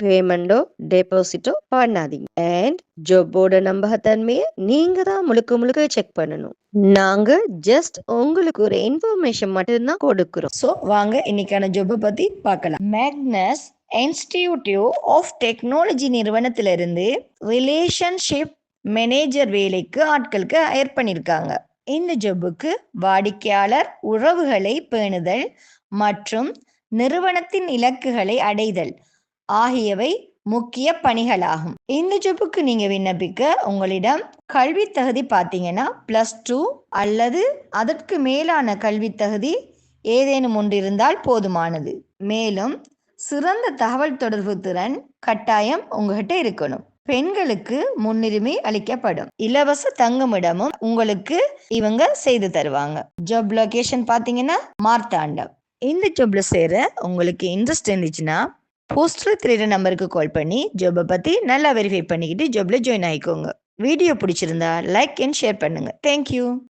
பேமெண்டோ டெபாசிட்டோ பண்ணாதீங்க. அண்ட் ஜாப்போட நம்பகத்தன்மையை நீங்க தான் முழுக்க முழுக்க செக் பண்ணணும். நாங்க ஜஸ்ட் உங்களுக்கு ஒரு இன்ஃபர்மேஷன் மட்டும்தான் கொடுக்கிறோம். ஸோ வாங்க இன்னைக்கான ஜாப்பை பத்தி பார்க்கலாம். மேக்னஸ் இன்ஸ்டிடியூட் ஆஃப் டெக்னாலஜி நிறுவனத்திலிருந்து ரிலேஷன்ஷிப் மேனேஜர் வேலைக்கு ஆட்களுக்கு ஹயர் பண்ணியிருக்காங்க இந்த ஜப்புக்கு வாடிக்கையாளர் உறவுகளை பேணுதல் மற்றும் நிறுவனத்தின் இலக்குகளை அடைதல். ஆகியவை முக்கிய பணிகளாகும். இந்த ஜொப்புக்கு நீங்க விண்ணப்பிக்க உங்களிடம் கல்வி தகுதி பார்த்தீங்கன்னா ப்ளஸ் டூ அல்லது அதற்கு மேலான கல்வி தகுதி ஏதேனும் ஒன்றிருந்தால் போதுமானது. மேலும் சிறந்த தகவல் தொடர்பு திறன் கட்டாயம் உங்ககிட்ட இருக்கணும். பெண்களுக்கு முன்னுரிமை அளிக்கப்படும். இலவச தங்குமிடமும் உங்களுக்கு இவங்க செய்து தருவாங்க. ஜாப் லொகேஷன் பார்த்தீங்கன்னா மார்த்தாண்டம். இந்த ஜாப்ல சேர உங்களுக்கு இன்ட்ரெஸ்ட் இருந்துச்சுன்னா போஸ்டர் தெரியுற நம்பருக்கு கால் பண்ணி ஜாபை பற்றி நல்லா வெரிஃபை பண்ணிக்கிட்டு ஜாபில் ஜாயின் ஆகிக்கோங்க வீடியோ பிடிச்சிருந்தா லைக் அண்ட் ஷேர் பண்ணுங்கள் தேங்க்யூ